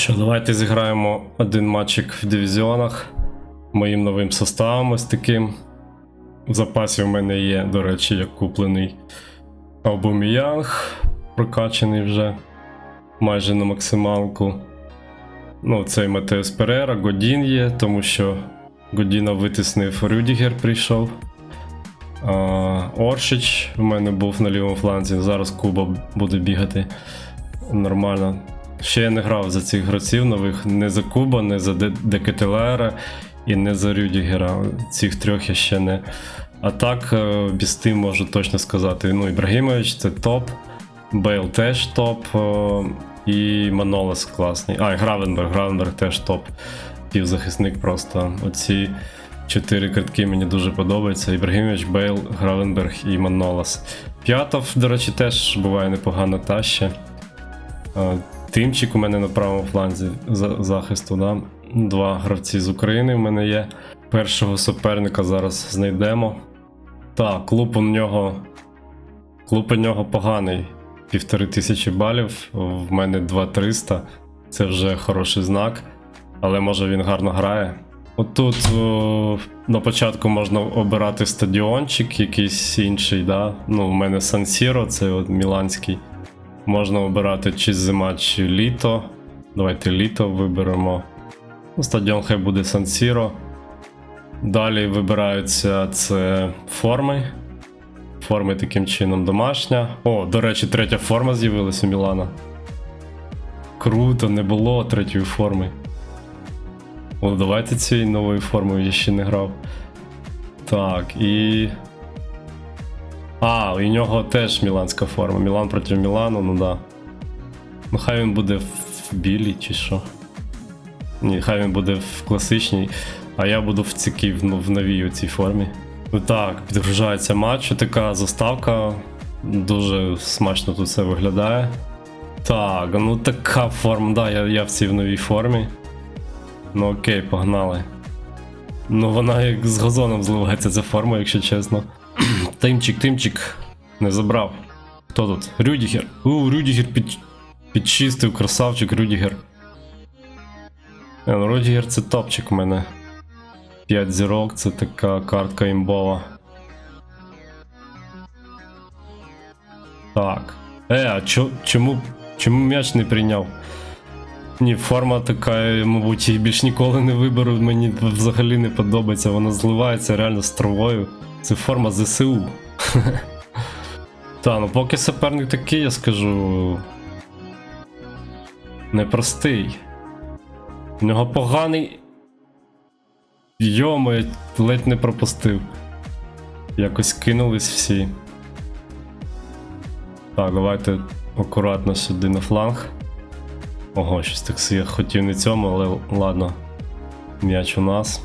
Що, давайте зіграємо один матчик в дивізіонах моїм новим составом ось таким. В запасі в мене є, до речі, як куплений Аубаміянг, прокачаний вже майже на максималку. Ну, цей Матеус Перера, Годін є, тому що Годіна витиснив Рюдігер прийшов. А, Оршич в мене був на лівому фланзі, зараз Куба буде бігати нормально. Ще я не грав за цих гравців нових, не за Куба, не за Де- Декетелера і не за Рюдігера. Цих трьох я ще не. А так, е, Бістим можу точно сказати. Ну, Ібрагімович це топ, Бейл теж топ, е, і Манолес класний. А, і Гравенберг, Гравенберг теж топ. Півзахисник просто. Оці чотири картки мені дуже подобаються. Ібрагімович, Бейл, Гравенберг і Манолес. П'ятов, до речі, теж буває непогано та. Тимчик у мене на правому фланзі за- захисту, да? Два гравці з України в мене є. Першого суперника зараз знайдемо. Так, клуб у нього. Клуб у нього поганий. Півтори тисячі балів, в мене 2300. Це вже хороший знак. Але може він гарно грає. Отут о, на початку можна обирати стадіончик, якийсь інший, да? Ну, у мене Сан Сіро, це от Міланський. Можна обирати чи зима, чи літо. Давайте літо виберемо. Ну, стадіон хай буде Сан Сіро. Далі вибираються це форми. Форми таким чином домашня. О, до речі, третя форма з'явилася у Мілана. Круто, не було третьої форми. О, давайте цією новою формою я ще не грав. Так, і. А, у нього теж міланська форма. Мілан проти Мілану, ну да. Ну хай він буде в білій чи що. Ні, хай він буде в класичній, а я буду в цікій в, новій цій формі. Ну так, підгружається матч, така заставка. Дуже смачно тут все виглядає. Так, ну така форма, да, я, я в цій в новій формі. Ну окей, погнали. Ну вона як з газоном зливається ця форма, якщо чесно. Тимчик, Тимчик не забрав. Хто тут? Рюдігер. У, Рюдігер під... підчистив, красавчик Рюдігер. Е, ну, Рюдігер це топчик у мене. 5 зірок, це така картка імбова. Так. Е, а чо, чому, чому м'яч не прийняв? Ні, форма така, мабуть, її більш ніколи не виберу. Мені взагалі не подобається. Вона зливається реально з травою. Це форма ЗСУ. Та, ну поки суперник такий, я скажу. Непростий. У нього поганий. Йомо, ледь не пропустив. Якось кинулись всі. Так, давайте акуратно сюди на фланг. Ого, щось так я хотів не цьому, але ладно. М'яч у нас.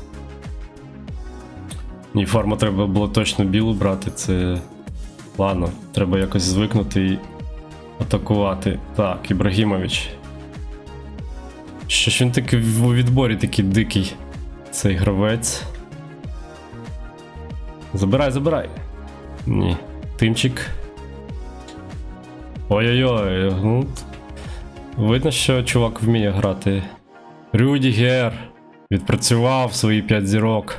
Ні, форму треба було точно білу брати, це. Ладно, треба якось звикнути і атакувати. Так, Ібрагімович. Що ж він такий у відборі такий дикий, цей гравець. Забирай, забирай. Ні. Тимчик. Ой-ой-ой. Ну, видно, що чувак вміє грати. Рюдігер. Відпрацював свої 5 зірок.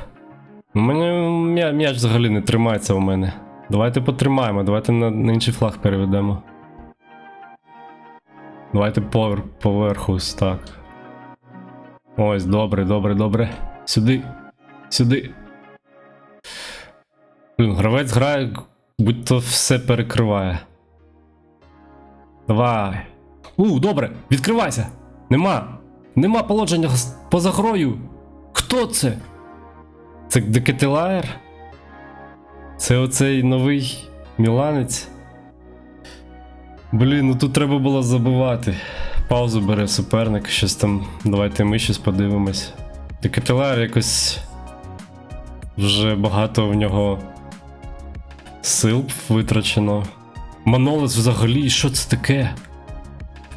Мене м'яч взагалі не тримається у мене. Давайте потримаємо, давайте на, на інший флаг переведемо. Давайте повер, поверху так. Ось, добре, добре, добре. Сюди. Сюди. Блін, гравець грає, будь-то все перекриває. Давай. У, добре, відкривайся! Нема! Нема положення поза грою! Хто це? Це Декетелаєр? Це оцей новий міланець? Блін, ну тут треба було забивати. Паузу бере суперник, щось там. Давайте ми щось подивимось. Декетелаєр якось. Вже багато в нього сил витрачено. Манолес взагалі, що це таке?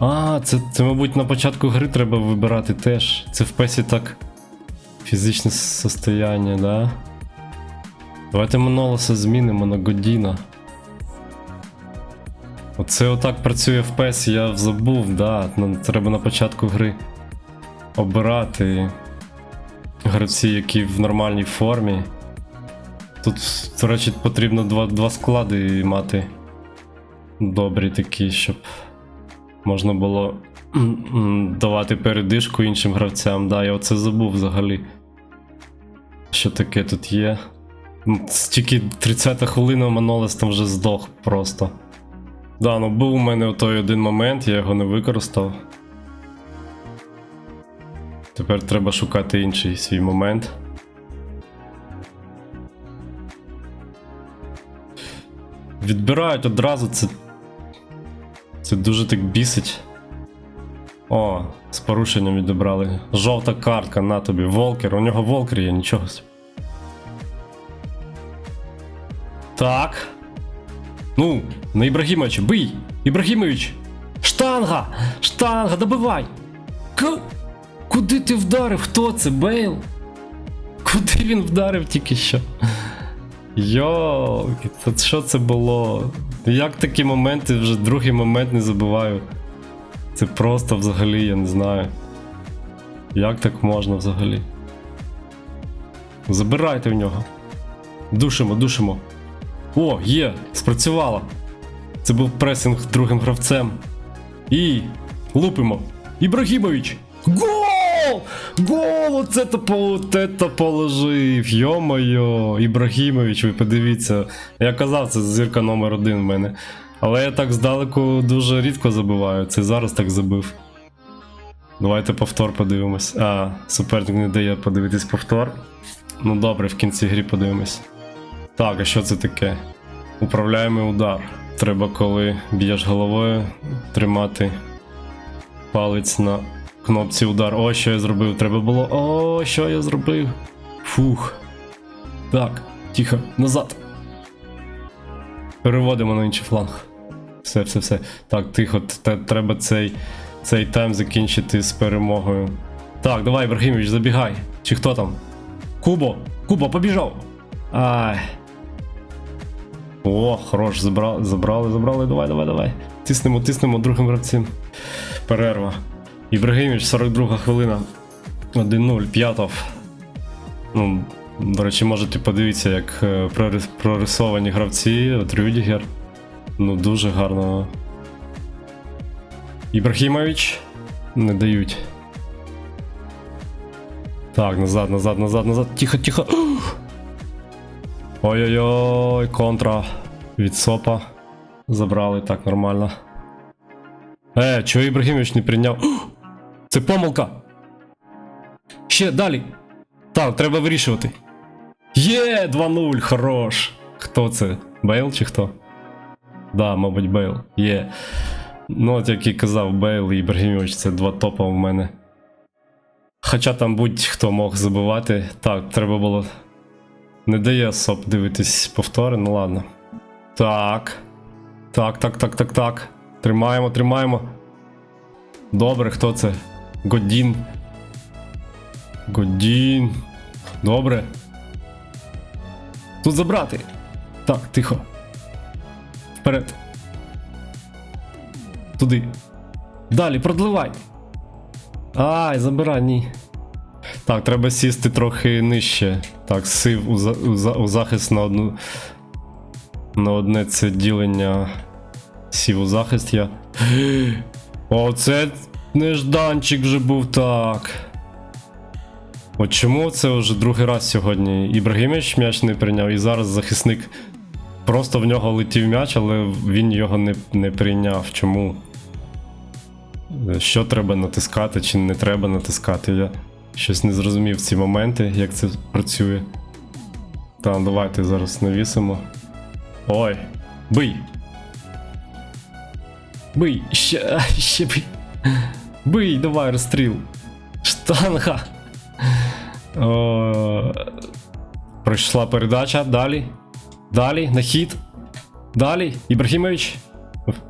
А, це, це, мабуть, на початку гри треба вибирати теж. Це в песі так. Фізичне состояння, да? Давайте Манолеса змінимо на Годіна. Оце отак працює в PES, я забув, да. Треба на початку гри обирати гравці, які в нормальній формі. Тут, до речі, потрібно два, два склади мати добрі такі, щоб можна було давати передишку іншим гравцям. Да, я оце забув взагалі. Що таке тут є? Тільки 30 хвилина Манолес там вже здох просто. Да, ну був у мене той один момент, я його не використав. Тепер треба шукати інший свій момент. Відбирають одразу це. Це дуже так бісить. О, з порушенням відібрали. Жовта картка на тобі. Волкер. У нього волкер є, нічого. Так. Ну, на Ібрагімовича, бий! Ібрагімович! Штанга! Штанга, добивай! К... Куди ти вдарив? Хто це? Бейл? Куди він вдарив тільки що? Йо, це що це було? Як такі моменти вже другий момент не забуваю. Це просто взагалі, я не знаю. Як так можна взагалі? Забирайте в нього. Душимо, душимо. О, є, спрацювало. Це був пресинг другим гравцем. І лупимо. Ібрагімович! Гол! Гол! Оце то оце то положив. Йо-моє, Ібрагімович, ви подивіться. Я казав, це зірка номер один в мене. Але я так здалеку дуже рідко забиваю. Це зараз так забив. Давайте повтор подивимось. А, суперник не дає подивитись повтор. Ну добре, в кінці грі подивимось. Так, а що це таке? Управляємий удар. Треба, коли б'єш головою, тримати палець на кнопці удар. О, що я зробив? Треба було. О, що я зробив? Фух. Так, тихо, назад. Переводимо на інший фланг. Все, все, все. Так, тихо, треба цей, цей тайм закінчити з перемогою. Так, давай, Ібрагімович, забігай. Чи хто там? Кубо! Кубо, побіжав! Ай. О, хорош, забрали, забрали, забрали. Давай, давай, давай. Тиснемо, тиснемо другим гравцем. Перерва. Ібрагіміч, 42 хвилина. 1-0, п'ятов. Ну, до речі, можете подивитися, як е, прорисовані гравці, от Рюдігер. Ну, дуже гарно. Ібрагімович не дають. Так, назад, назад, назад, назад. Тихо, тихо. Ой-ой-ой, контра від СОПа. Забрали так нормально. Е, чого Ібрагімович не прийняв? Це помилка. Ще далі. Так, треба вирішувати. Є, 2-0, хорош. Хто це? Бейл чи хто? Да, мабуть, Бейл. Є. Ну, от як і казав, Бейл і Ібрагімович це два топа в мене. Хоча там будь-хто мог забивати. Так, треба було. Не дає соп дивитись повтори, ну ладно. Так. Так, так, так, так, так. Тримаємо, тримаємо. Добре, хто це? Годін. Годін. Добре. Тут забрати. Так, тихо. Вперед. Туди. Далі, продливай. Ай, забирай, ні. Так, треба сісти трохи нижче. Так, сив у, за, у, за, у захист на одну. На одне це ділення. Сів у захист я. Оце нежданчик вже був так. От чому це вже другий раз сьогодні? Ібрагімович м'яч не прийняв, і зараз захисник. Просто в нього летів м'яч, але він його не, не прийняв. Чому? Що треба натискати, чи не треба натискати? Я щось не зрозумів ці моменти, як це працює. Так, давайте зараз навісимо. Ой, бий! Бий! Ще, ще бий! Бий, давай, розстріл! Штанга! Пройшла передача. Далі. Далі, на хід. Далі. Ібрагімович.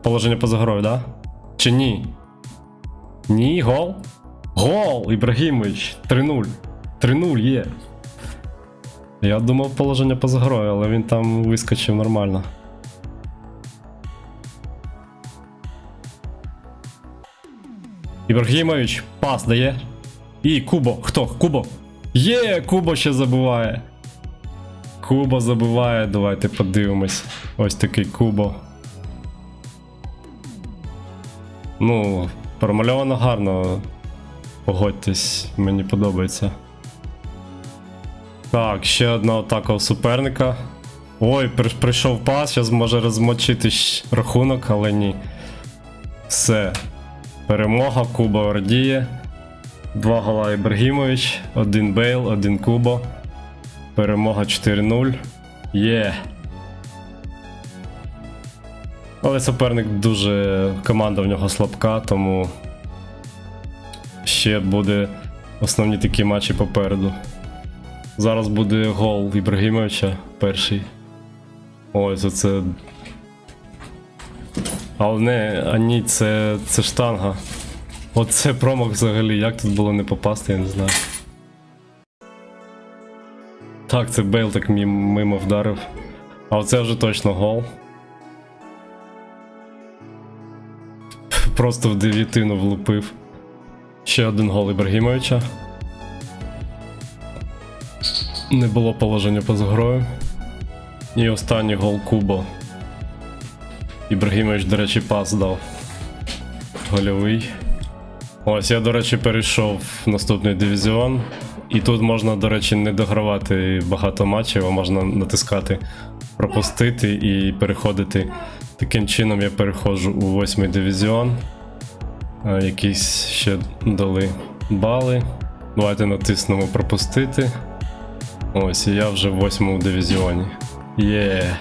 Положення поза грою, да? Чи ні? Ні, гол. Гол! Ібрагімович. 3-0. 3-0 є. Я думав положення поза грою, але він там вискочив нормально. Ібрагімович, пас дає. І Кубо. Хто? Кубо? Є, Кубо ще забиває. Кубо забиває, давайте подивимось. Ось такий Кубо. Ну, промальовано гарно. Погодьтесь, мені подобається. Так, ще одна атака у суперника. Ой, при- прийшов пас, зараз може розмочити рахунок, але ні. Все. Перемога, Куба Ордіє. Два гола Ібрагімович, один Бейл, один Кубо. Перемога 4-0. Є. Але суперник дуже. Команда в нього слабка, тому ще буде основні такі матчі попереду. Зараз буде гол Ібрагімовича перший. Ось оце. Але не, а ні, це, це штанга. Оце промах взагалі, як тут було не попасти, я не знаю. Так, це Бейл так мимо вдарив. А оце вже точно гол. Просто в дев'ятину влупив. Ще один гол Ібрагімовича. Не було положення поза грою. І останній гол Кубо. Ібрагімович, до речі, пас дав. Гольовий. Ось я, до речі, перейшов в наступний дивізіон. І тут можна, до речі, не догравати багато матчів, а можна натискати пропустити і переходити. Таким чином я переходжу у восьмий дивізіон. Е, Якісь ще дали бали. Давайте натиснемо пропустити. Ось, і я вже в восьмому дивізіоні. Є.